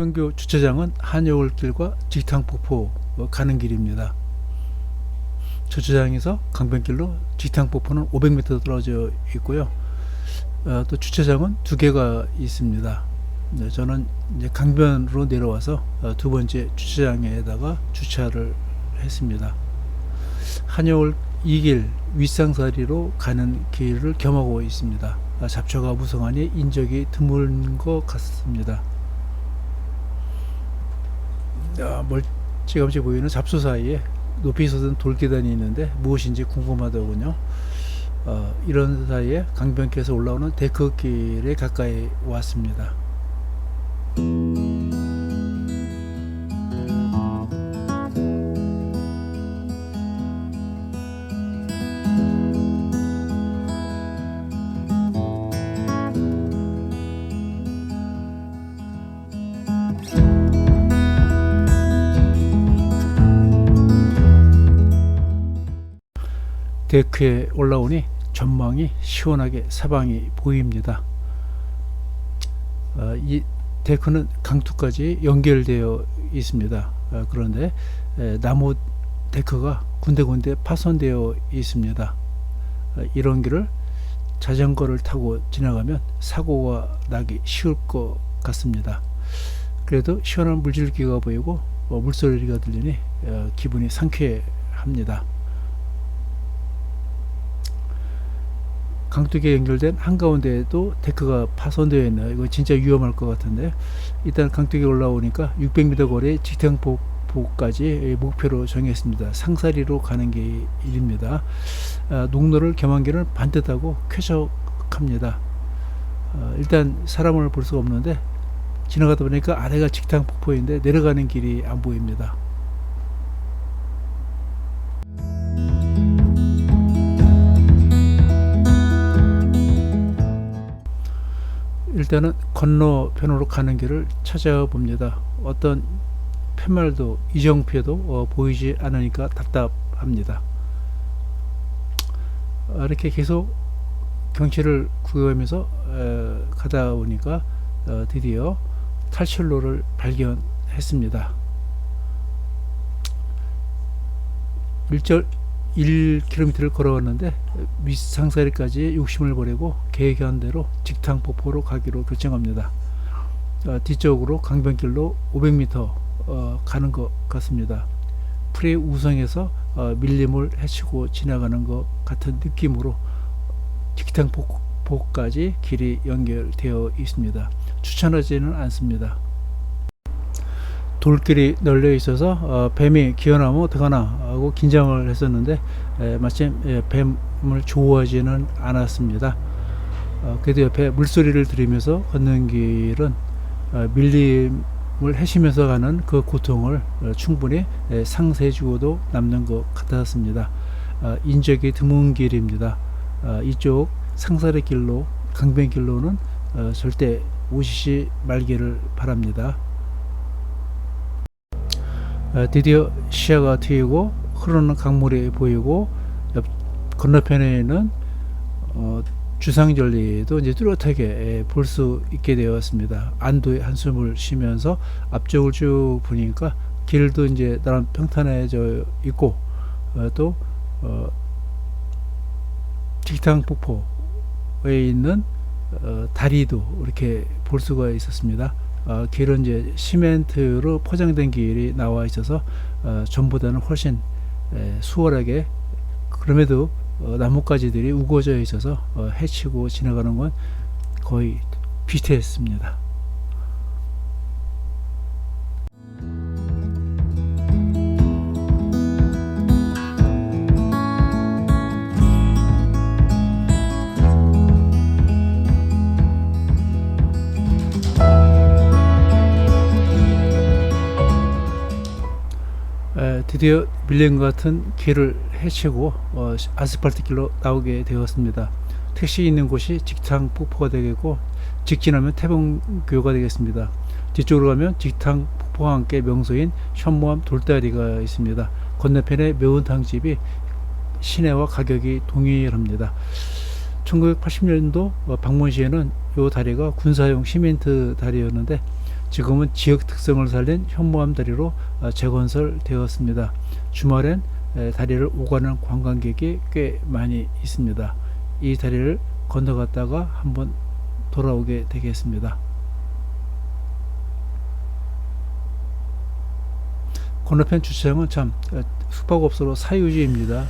태변교 주차장은 한여울길과 직탕폭포 어, 가는 길입니다. 주차장에서 강변길로 직탕폭포는 500m 떨어져 있고요. 어, 또 주차장은 두 개가 있습니다. 네, 저는 이제 강변으로 내려와서 어, 두 번째 주차장에다가 주차를 했습니다. 한여울 2길 윗상사리로 가는 길을 겸하고 있습니다. 아, 잡초가 무성하니 인적이 드문 것 같습니다. 아, 멀찌감치 보이는 잡초 사이에 높이 솟은 돌계단이 있는데 무엇인지 궁금하더군요. 어, 이런 사이에 강변길에서 올라오는 데크길에 가까이 왔습니다. 데크에 올라오니 전망이 시원하게 사방이 보입니다. 어, 이 데크는 강투까지 연결되어 있습니다. 어, 그런데 에, 나무 데크가 군데군데 파손되어 있습니다. 어, 이런 길을 자전거를 타고 지나가면 사고가 나기 쉬울 것 같습니다. 그래도 시원한 물줄기가 보이고 어, 물소리가 들리니 어, 기분이 상쾌합니다. 강둑에 연결된 한가운데에도 데크가 파손되어 있네요. 이거 진짜 위험할 것 같은데 일단 강둑에 올라오니까 600m 거리 직탕폭포까지 목표로 정했습니다. 상사리로 가는 길입니다. 아, 농로를 겸한길은 반듯하고 쾌적합니다. 아, 일단 사람을 볼 수가 없는데 지나가다 보니까 아래가 직탕폭포인데 내려가는 길이 안 보입니다. 일단은 건너편으로 가는 길을 찾아봅니다. 어떤 팻말도 이정표도 어, 보이지 않으니까 답답합니다. 어, 이렇게 계속 경치를 구경하면서 에, 가다 보니까 어, 드디어 탈출로를 발견했습니다. 1절 1km를 걸어왔는데 윗상사리까지 욕심을 버리고 계획한 대로 직탕폭포로 가기로 결정합니다. 어, 뒤쪽으로 강변길로 500m 어, 가는 것 같습니다. 풀의 우성에서 어, 밀림을 헤치고 지나가는 것 같은 느낌으로 직탕폭포까지 길이 연결되어 있습니다. 추천하지는 않습니다. 돌길이 널려 있어서 어, 뱀이 기어나면 어떡하나 하고 긴장을 했었는데 에, 마침 에, 뱀을 좋아하지는 않았습니다. 어, 그래도 옆에 물소리를 들으면서 걷는 길은 어, 밀림을 해시면서 가는 그 고통을 어, 충분히 에, 상쇄해 주고도 남는 것 같았습니다. 어, 인적이 드문 길입니다. 어, 이쪽 상사리 길로 강변길로는 어, 절대 오시지 말기를 바랍니다. 어, 드디어 시야가 트이고 흐르는 강물이 보이고 옆 건너편에는 어, 주상절리도 이제 뚜렷하게 볼 수 있게 되었습니다. 안도의 한숨을 쉬면서 앞쪽을 쭉 보니까 길도 이제 나름 평탄해져 있고 어, 또 어, 직탕 폭포에 있는 어, 다리도 이렇게 볼 수가 있었습니다. 어, 길은 이제 시멘트로 포장된 길이 나와 있어서 어, 전보다는 훨씬 에, 수월하게 그럼에도 어, 나뭇가지들이 우거져 있어서 어, 해치고 지나가는 건 거의 비슷했습니다. 드디어 밀린 것 같은 길을 헤치고 어, 아스팔트 길로 나오게 되었습니다. 택시 있는 곳이 직탕 폭포가 되겠고 직진하면 태봉교가 되겠습니다. 뒤쪽으로 가면 직탕 폭포와 함께 명소인 현모암 돌다리가 있습니다. 건너편에 매운탕집이 시내와 가격이 동일합니다. 1980년도 어, 방문 시에는 이 다리가 군사용 시멘트 다리였는데 지금은 지역 특성을 살린 현무암 다리로 어, 재건설되었습니다. 주말엔 에, 다리를 오가는 관광객이 꽤 많이 있습니다. 이 다리를 건너갔다가 한번 돌아오게 되겠습니다. 건너편 주차장은 참 어, 숙박업소로 사유지입니다.